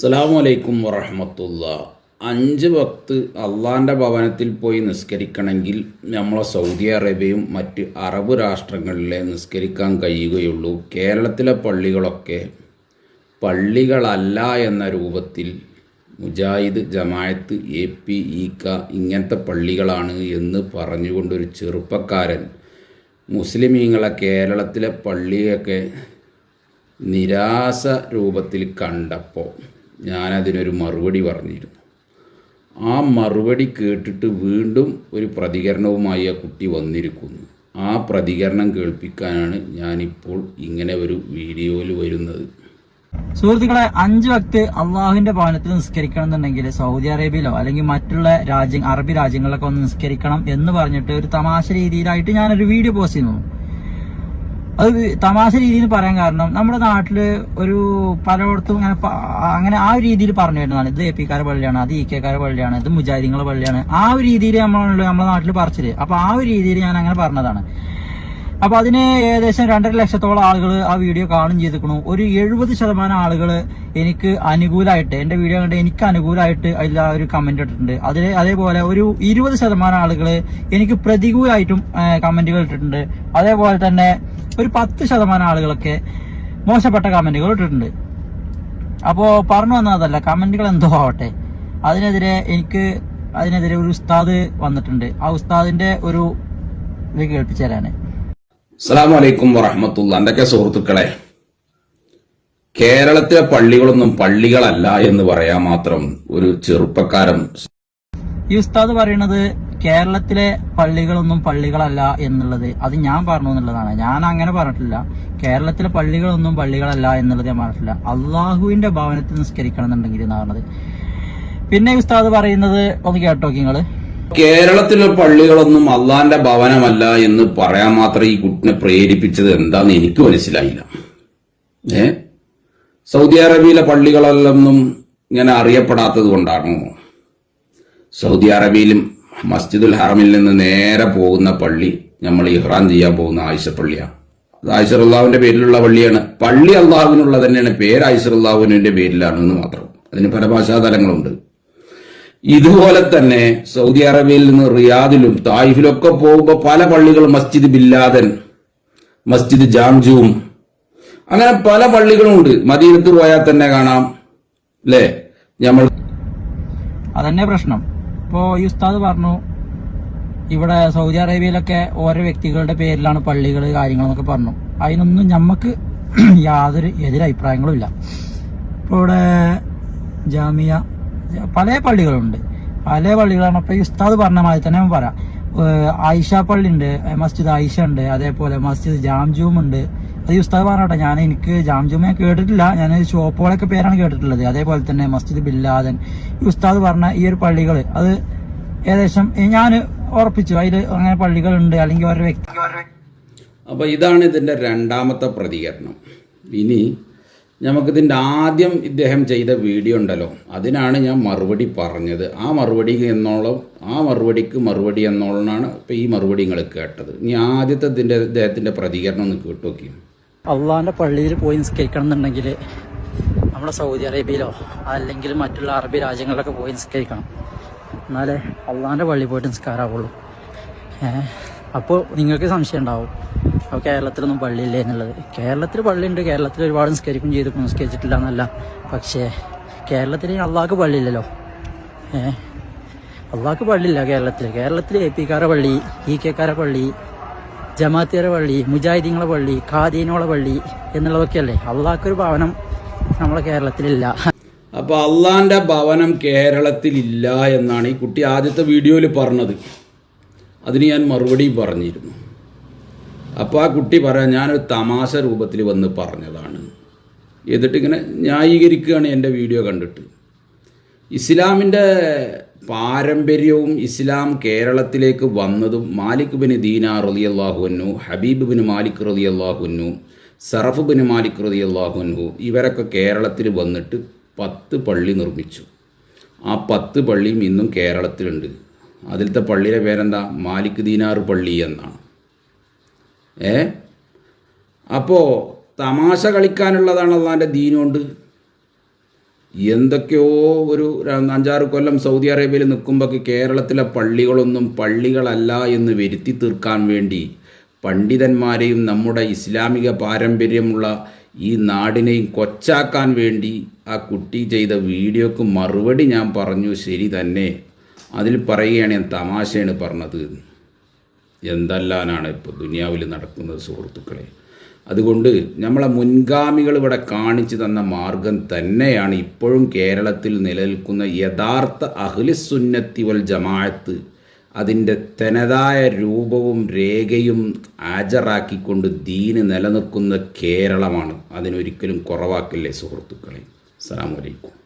അസ്സലാമു അലൈക്കും വറഹമത്തുള്ള. അഞ്ച് വക്ത് അള്ളാന്റെ ഭവനത്തിൽ പോയി നിസ്കരിക്കണമെങ്കിൽ നമ്മളെ സൗദി അറേബ്യയും മറ്റ് അറബ് രാഷ്ട്രങ്ങളിലെ നിസ്കരിക്കാൻ കഴിയുകയുള്ളൂ. കേരളത്തിലെ പള്ളികളൊക്കെ പള്ളികളല്ല എന്ന രൂപത്തിൽ Mujahid Jamaat A P EK ഇങ്ങനത്തെ പള്ളികളാണ് എന്ന് പറഞ്ഞുകൊണ്ടൊരു ചെറുപ്പക്കാരൻ മുസ്ലിമീങ്ങളെ കേരളത്തിലെ പള്ളിയൊക്കെ നിരാശ രൂപത്തിൽ കണ്ടപ്പോൾ ഞാനതിനൊരു മറുപടി പറഞ്ഞിരുന്നു. ആ മറുപടി കേട്ടിട്ട് വീണ്ടും ഒരു പ്രതികരണവുമായി ആ കുട്ടി വന്നിരിക്കുന്നു. ആ പ്രതികരണം കേൾപ്പിക്കാനാണ് ഞാനിപ്പോൾ ഇങ്ങനെ ഒരു വീഡിയോയിൽ വരുന്നത്. സുഹൃത്തുക്കളെ അഞ്ച് വക്ത് അള്ളാഹുവിന്റെ ഭവനത്തിൽ നിസ്കരിക്കണം എന്നുണ്ടെങ്കിൽ സൗദി അറേബ്യയിലോ അല്ലെങ്കിൽ മറ്റുള്ള രാജ്യ അറബി രാജ്യങ്ങളിലൊക്കെ ഒന്ന് നിസ്കരിക്കണം എന്ന് പറഞ്ഞിട്ട് ഒരു തമാശ രീതിയിലായിട്ട് ഞാനൊരു വീഡിയോ പോസ്റ്റ് ചെയ്യുന്നു. അത് തമാശ രീതിയിൽ പറയാൻ കാരണം നമ്മുടെ നാട്ടിൽ ഒരു പലയിടത്തും അങ്ങനെ അങ്ങനെ ആ ഒരു രീതിയിൽ പറഞ്ഞു വരുന്നതാണ്. ഇത് എ പിക്കാരെ പള്ളിയാണ് അത് ഇ കെക്കാരെ പള്ളിയാണ് ഇത് മുജാഹിദിങ്ങളെ പള്ളിയാണ്. ആ ഒരു രീതിയിൽ നമ്മളാണല്ലോ നമ്മുടെ നാട്ടിൽ പറിച്ചത് അപ്പൊ ആ ഒരു രീതിയിൽ ഞാൻ അങ്ങനെ പറഞ്ഞതാണ്. അപ്പൊ അതിന് ഏകദേശം രണ്ടര ലക്ഷത്തോളം ആളുകൾ ആ വീഡിയോ കാണും ചെയ്തിരിക്കണു ഒരു എഴുപത് ശതമാനം ആളുകൾ എനിക്ക് അനുകൂലമായിട്ട് എന്റെ വീഡിയോ കണ്ട് എനിക്ക് അനുകൂലമായിട്ട് അതിൽ ആ ഒരു കമന്റ് ഇട്ടിട്ടുണ്ട്. അതിൽ അതേപോലെ ഒരു ഇരുപത് ശതമാനം ആളുകൾ എനിക്ക് പ്രതികൂലമായിട്ടും കമന്റുകൾ ഇട്ടിട്ടുണ്ട്. അതേപോലെ തന്നെ ഒരു പത്ത് ശതമാനം ആളുകളൊക്കെ മോശപ്പെട്ട കമന്റുകൾ ഇട്ടിട്ടുണ്ട്. അപ്പോ പറഞ്ഞു വന്നതല്ല കമന്റുകൾ എന്തോ ആവട്ടെ. അതിനെതിരെ എനിക്ക് അതിനെതിരെ ഒരു ഉസ്താദ് വന്നിട്ടുണ്ട്. ആ ഉസ്താദിന്റെ ഒരു ഇത് കേൾപ്പിച്ചു തരാന്. അസ്സലാമു അലൈക്കും വറഹമത്തുള്ള എന്തൊക്കെ സുഹൃത്തുക്കളെ? കേരളത്തിലെ പള്ളികളൊന്നും പള്ളികളല്ല എന്ന് പറയാ മാത്രം ഒരു ചെറുപ്പക്കാരൻ ഈ ഉസ്താദ് പറയുന്നത് കേരളത്തിലെ പള്ളികളൊന്നും പള്ളികളല്ല എന്നുള്ളത്. അത് ഞാൻ പറഞ്ഞു എന്നുള്ളതാണ്. ഞാൻ അങ്ങനെ പറഞ്ഞിട്ടില്ല. കേരളത്തിലെ പള്ളികളൊന്നും പള്ളികളല്ല എന്നുള്ളത് ഞാൻ പറഞ്ഞിട്ടില്ല. അള്ളാഹുവിന്റെ ഭവനത്തിൽ നിസ്കരിക്കണം എന്നുണ്ടെങ്കിൽ എന്നാ പറഞ്ഞത്. പിന്നെ ഉസ്താദ് പറയുന്നത് ഒന്ന് കേട്ടോ കേരളത്തിലെ പള്ളികളൊന്നും അള്ളാന്റെ ഭവനമല്ല എന്ന് പറയാൻ മാത്രം ഈ കുട്ടിനെ പ്രേരിപ്പിച്ചത് എന്താന്ന് എനിക്ക് മനസ്സിലായില്ല. ഏ? സൗദി അറേബ്യയിലെ പള്ളികളെല്ലൊന്നും ഇങ്ങനെ അറിയപ്പെടാത്തത് കൊണ്ടാണോ? സൗദി അറേബ്യയിലും മസ്ജിദുൽ ഹറമിൽ നിന്ന് നേരെ പോകുന്ന പള്ളി നമ്മൾ ഇഹ്റാൻ ചെയ്യാൻ പോകുന്ന ആയിഷ പള്ളിയാണ് അത് ആയിഷറുല്ലാവിന്റെ പേരിലുള്ള പള്ളിയാണ്. പള്ളി അള്ളാഹുവിനുള്ള തന്നെയാണ്. പേര് ആയിഷറുല്ലാഹുവിന്റെ പേരിലാണ് എന്ന് മാത്രം. അതിന് പല ഭാഷാതലങ്ങളുണ്ട് ഇതുപോലെ തന്നെ സൗദി അറേബ്യയിൽ നിന്ന് റിയാദിലും തായിഫിലൊക്കെ പോകുമ്പോൾ പല പള്ളികളും മസ്ജിദ് ബില്ലാദൻ മസ്ജിദ് ജാംജുവും. അങ്ങനെ പല പള്ളികളും ഉണ്ട്. മദീനത്ത് പോയാൽ തന്നെ കാണാം. അല്ലേ നമ്മൾ അതന്നെ പ്രശ്നം. ഇപ്പോ ഈ ഉസ്താദ് പറഞ്ഞു ഇവിടെ സൗദി അറേബ്യയിലൊക്കെ ഓരോ വ്യക്തികളുടെ പേരിലാണ് പള്ളികൾ കാര്യങ്ങളെന്നൊക്കെ പറഞ്ഞു. അതിനൊന്നും ഞമ്മക്ക് യാതൊരു എതിരഭിപ്രായങ്ങളും ഇല്ല. ഇപ്പോൾ ഇവിടെ ജാമിയ പല പള്ളികളുണ്ട്. പല പള്ളികളാണ്. അപ്പൊ ഈ ഉസ്താദ് പറഞ്ഞ മാതിരി തന്നെ പറയാം. ആയിഷ പള്ളി ഉണ്ട് മസ്ജിദ് ആയിഷ ഉണ്ട് അതേപോലെ മസ്ജിദ് ജാംജൂം ഉണ്ട്. അത് ഉസ്താദ് പറഞ്ഞോട്ടെ ഞാൻ എനിക്ക് ജാംജൂം ഞാൻ കേട്ടിട്ടില്ല. ഞാൻ ഷോപ്പുകളൊക്കെ പേരാണ് കേട്ടിട്ടുള്ളത്. അതേപോലെ തന്നെ മസ്ജിദ് ബില്ലാദൻ. ഈ ഉസ്താദ് പറഞ്ഞ ഈ ഒരു പള്ളികൾ അത് ഏകദേശം ഞാൻ ഉറപ്പിച്ചു. അതിൽ അങ്ങനെ പള്ളികളുണ്ട്. അല്ലെങ്കിൽ ഓരോ വ്യക്തി അപ്പൊ ഇതാണ് ഇതിന്റെ രണ്ടാമത്തെ പ്രതികരണം. ഇനി നമുക്കിതിന്റെ ആദ്യം ഇദ്ദേഹം ചെയ്ത വീഡിയോ ഉണ്ടല്ലോ. അതിനാണ് ഞാൻ മറുപടി പറഞ്ഞത്. ആ മറുപടി എന്നോളം ആ മറുപടിക്ക് മറുപടി എന്നോളാണ് ഇപ്പം ഈ മറുപടി നിങ്ങൾ കേട്ടത്. ഇനി ആദ്യത്തെ ഇതിന്റെ ഇദ്ദേഹത്തിന്റെ പ്രതികരണം ഒന്ന് കേട്ടു അള്ളാഹിന്റെ പള്ളിയിൽ പോയി നിസ്കരിക്കണം എന്നുണ്ടെങ്കിൽ നമ്മുടെ സൗദി അറേബ്യയിലോ അല്ലെങ്കിൽ മറ്റുള്ള അറബി രാജ്യങ്ങളിലൊക്കെ പോയി നിസ്കരിക്കണം. എന്നാലേ അള്ളാഹിന്റെ പള്ളിയിൽ പോയിട്ട് നിസ്കാരമാവുള്ളൂ. അപ്പോൾ നിങ്ങൾക്ക് സംശയം ഉണ്ടാവും. അപ്പോൾ കേരളത്തിലൊന്നും പള്ളിയില്ലേ എന്നുള്ളത്. കേരളത്തിൽ പള്ളിയുണ്ട്. കേരളത്തിൽ ഒരുപാട് നിസ്കരിക്കും ചെയ്തു നിസ്കരിച്ചിട്ടില്ല എന്നല്ല. പക്ഷേ കേരളത്തിൽ അള്ളാഹ്ക്ക് പള്ളിയില്ലല്ലോ. ഏഹ് അള്ളാഹ്ക്ക് പള്ളിയില്ല കേരളത്തിൽ. കേരളത്തിൽ എ പിക്കാരെ പള്ളി ഇ കെക്കാരെ പള്ളി ജമാത്തിയറെ പള്ളി മുജാഹിദീങ്ങളെ പള്ളി ഖാദീനോളെ പള്ളി എന്നുള്ളതൊക്കെയല്ലേ. അള്ളാഹ്ക്കൊരു ഭവനം നമ്മളെ കേരളത്തിലില്ല. അപ്പൊ അള്ളാന്റെ ഭവനം കേരളത്തിലില്ല എന്നാണ് ഈ കുട്ടി ആദ്യത്തെ വീഡിയോയിൽ പറഞ്ഞത്. അതിന് ഞാൻ മറുപടി പറഞ്ഞിരുന്നു. അപ്പോൾ ആ കുട്ടി പറയാം ഞാനൊരു തമാശ രൂപത്തിൽ വന്ന് പറഞ്ഞതാണ്. എന്നിട്ടിങ്ങനെ ന്യായീകരിക്കുകയാണ് എന്റെ വീഡിയോ കണ്ടിട്ട്. ഇസ്ലാമിന്റെ പാരമ്പര്യവും ഇസ്ലാം കേരളത്തിലേക്ക് വന്നതും മാലിക് ബിൻ ദീനാർ റലി അള്ളാഹുന്നു ഹബീബ് ബിൻ മാലിക് റലി അള്ളാഹുന്നു സറഫ് ബിൻ മാലിക് റലി അള്ളാഹുന്നു ഇവരൊക്കെ കേരളത്തിൽ വന്നിട്ട് പത്ത് പള്ളി നിർമ്മിച്ചു. ആ പത്ത് പള്ളിയും ഇന്നും കേരളത്തിലുണ്ട്. അതിലത്തെ പള്ളിയുടെ പേരെന്താ? മാലിക് ദീനാർ പള്ളി എന്നാണ്. ഏ? അപ്പോൾ തമാശ കളിക്കാനുള്ളതാണ് അള്ളാന്റെ ദീനുകൊണ്ട് എന്തൊക്കെയോ ഒരു അഞ്ചാറ് കൊല്ലം സൗദി അറേബ്യയിൽ നിൽക്കുമ്പോൾ കേരളത്തിലെ പള്ളികളൊന്നും പള്ളികളല്ല എന്ന് വരുത്തി തീർക്കാൻ വേണ്ടി പണ്ഡിതന്മാരെയും നമ്മുടെ ഇസ്ലാമിക പാരമ്പര്യമുള്ള ഈ നാടിനെയും കൊച്ചാക്കാൻ വേണ്ടി ആ കുട്ടി ചെയ്ത വീഡിയോക്ക് മറുപടി ഞാൻ പറഞ്ഞു ശരി തന്നെ. അതിൽ പറയുകയാണ് ഞാൻ തമാശയാണ് പറഞ്ഞത്. എന്തെല്ലാനാണ് ഇപ്പോൾ ദുനിയാവിൽ നടക്കുന്നത് സുഹൃത്തുക്കളെ? അതുകൊണ്ട് നമ്മളെ മുൻഗാമികൾ ഇവിടെ കാണിച്ചു തന്ന മാർഗം തന്നെയാണ് ഇപ്പോഴും കേരളത്തിൽ നിലനിൽക്കുന്ന യഥാർത്ഥ അഹ്ലിസുന്നത്തി വൽ ജമാഅത്ത്. അതിന്റെ തനതായ രൂപവും രേഖയും ഹാജരാക്കിക്കൊണ്ട് ദീന് നിലനിൽക്കുന്ന കേരളമാണ്. അതിനൊരിക്കലും കുറവാക്കില്ലേ സുഹൃത്തുക്കളെ? അസ്സലാമു അലൈക്കും.